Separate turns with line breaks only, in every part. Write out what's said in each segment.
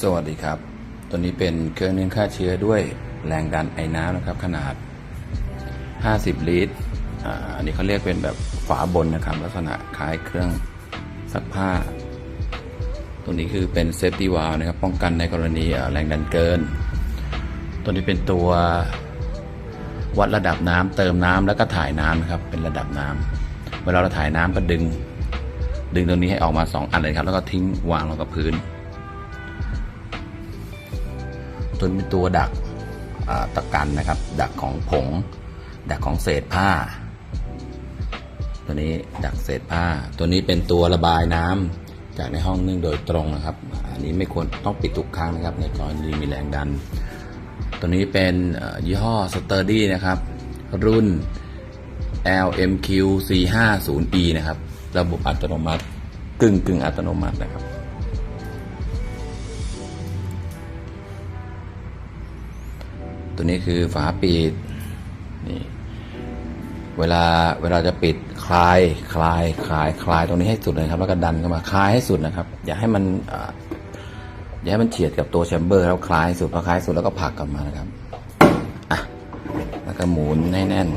สวัสดีครับ ตัวนี้เป็นเครื่องนึ่งฆ่าเชื้อด้วยแรงดันไอ้น้ำนะครับ ขนาด 50 ลิตรอันนี้เขาเรียกเป็นแบบฝาบนนะครับ ลักษณะคล้ายเครื่องซักผ้า ตัวนี้คือเป็นเซฟตี้วาล์วนะครับ ป้องกันในกรณีแรงดันเกิน ตัวนี้เป็นตัววัดระดับน้ำเติมน้ำแล้วก็ถ่ายน้ำนะครับ เป็นระดับน้ำเวลาเราถ่ายน้ำก็ดึง ดึงตัวนี้ให้ออกมาสองอันเลยครับ แล้วก็ทิ้งวางลงกับพื้น ตัวนี้เป็นตัวดักตะกันนะครับ ดักของผง ดักของเศษผ้า ตัวนี้ดักเศษผ้า ตัวนี้เป็นตัวระบายน้ำจากในห้องนึ่งโดยตรงนะครับ อันนี้ไม่ควรต้องปิดทุกครั้งนะครับ ในกรณีมีแรงดัน ตัวนี้เป็นยี่ห้อ Sturdy นะครับ รุ่น LMQ 450E นะครับ ระบบอัตโนมัติกึ่งกึ่งอัตโนมัตินะครับ ตัวนี้คือฝาปิดนี่เวลาเวลาจะปิดคลายคลายคลายคลายตรงนี้ให้สุดเลยครับ แล้วก็ดันเข้ามาคลายให้สุดนะครับ อย่าให้มันอย่าให้มันเฉียดกับตัวแชมเบอร์แล้วคลายสุดพอคลายสุดแล้วก็ผลักกลับมานะครับอะแล้วก็หมุนให้แน่น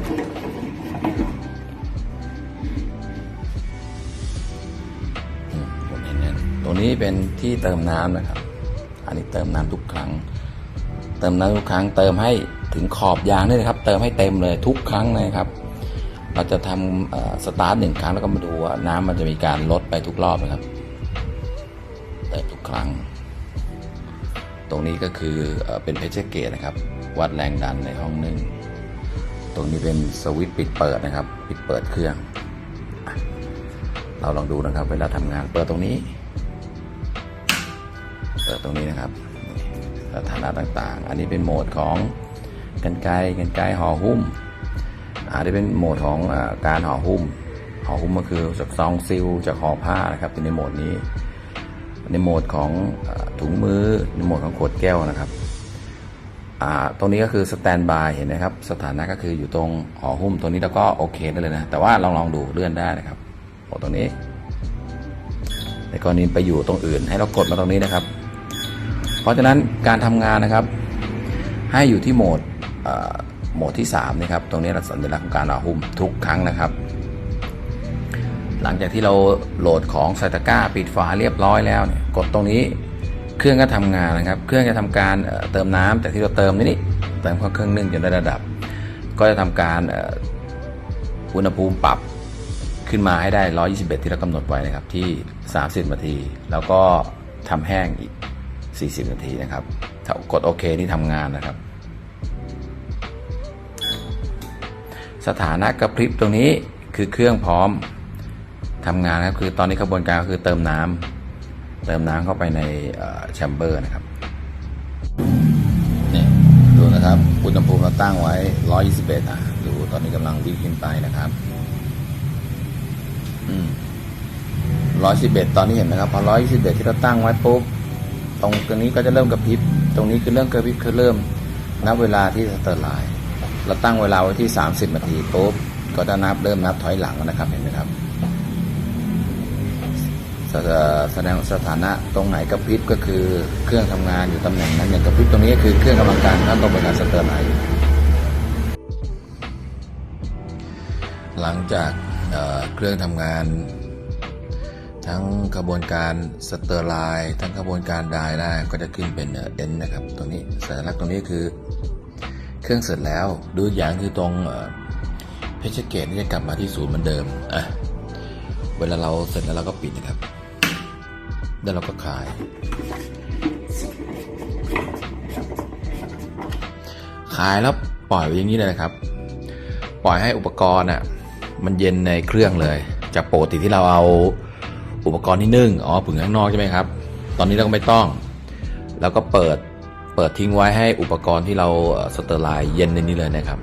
หมุนให้แน่นตรงนี้เป็นที่เติมน้ำนะครับ อันนี้เติมน้ำทุกครั้ง ติมน้ำทุกครั้งเติมให้ถึงขอบยางด้วยนะครับ เติมให้เต็มเลยทุกครั้งนะครับ เราจะทำสตาร์ทหนึ่งครั้งแล้วก็มาดูว่าน้ำมันจะมีการลดไปทุกรอบนะครับ เติมทุกครั้ง ตรงนี้ก็คือเอ่อเป็นเพชรเกตนะครับ วัดแรงดันในห้องนึ่งตรงนี้เป็นสวิตช์ปิดเปิดนะครับ ปิดเปิดเครื่อง เราลองดูนะครับ เวลาทำงานเปิดตรงนี้ เปิดตรงนี้นะครับ สถานะต่างๆ อันนี้เป็นโหมดของกันไกรกันไกรห่อหุ้มอันนี้เป็นโหมดของอการห่อหุ้มห่อหุ้มก็คือจากซองซิลจากห่อผ้านะครับในโหมดนี้ ในโหมดของอถุงมือในโหมดของขวดแก้วนะครับตรงนี้ก็คือสแตนบายเห็นไหมครับ สถานะก็คืออยู่ตรงห่อหุ้มตรงนี้แล้วก็โอเคได้เลยนะ แต่ว่าลองลองดูเลื่อนได้นะครับกดตรงนี้ในกรณีไปอยู่ตรงอื่นให้เรากดมาตรงนี้นะครับ เพราะฉะนั้นการทำงานนะครับ ให้อยู่ที่โหมดโหมดที่3นะครับตรงนี้เราสัญลักษณ์ของการเอาหุ้มทุกครั้งนะครับ หลังจากที่เราโหลดของใส่ตะกร้าปิดฝาเรียบร้อยแล้วเนี่ยกดตรงนี้เครื่องก็ทำงานนะครับ เครื่องจะทำการเติมน้ำจากที่เราเติมนี่นี่เติมเข้าเครื่องนึ่งจนได้ระดับ ก็จะทำการอ่ออุณหภูมิปรับขึ้นมาให้ได้ 121 ที่เรากำหนดไว้นะครับที่ 30 นาที แล้วก็ทำแห้งอีก 40 นาทีนะครับถ้ากดโอเคนี่ทำงานนะครับ สถานะกระพริบตรงนี้คือเครื่องพร้อมทำงานนะครับคือตอนนี้กระบวนการก็คือเติมน้ำเติมน้ำเข้าไปในแชมเบอร์นะครับนี่ดูนะครับอุณหภูมิเราตั้งไว้ 121อะดูตอนนี้กำลังวิ่งขึ้นไปนะครับอืม111ตอนนี้เห็นไหมครับ พอ121ที่เราตั้งไว้ปุ๊บ ตรงตรงนี้ก็จะเริ่มกระพริบ ตรงนี้คือเริ่มกระพริบคือเริ่มนับเวลาที่สเตอร์ไลน์เราตั้งเวลาไว้ที่ 30นาทีปุ๊บก็จะนับเริ่มนับถอยหลังนะครับเห็นไหมครับแสดงสถานะตรงไหนกระพริบก็คือเครื่องทำงานอยู่ตำแหน่งนั้นอย่างกระพริบตรงนี้ก็คือเครื่องกำลังการขั้นตรงเป็นการสเตอร์ไลน์หลังจากเเครื่องทำงาน ทั้งกระบวนการสเตอร์ไลน์ทั้งกระบวนการดายได้ก็จะขึ้นเป็นเอ็นนะครับตรงนี้สัญลักษณ์ตรงนี้คือเครื่องเสร็จแล้วดูอย่างคือตรงเพชรเกตนี่จะกลับมาที่ศูนย์เหมือนเดิมอะเวลาเราเสร็จแล้วเราก็ปิดนะครับ แล้วเราก็คลาย คลายแล้วปล่อยไว้อย่างนี้เลยนะครับ ปล่อยให้อุปกรณ์อะมันเย็นในเครื่องเลย จากปกติที่เราเอา อุปกรณ์ที่นึ่งอ๋อผึ่งข้างนอกใช่ไหมครับ ตอนนี้เราก็ไม่ต้อง แล้วก็เปิดเปิดทิ้งไว้ให้อุปกรณ์ที่เราสเตอร์ไลน์เย็นในนี้เลยนะครับ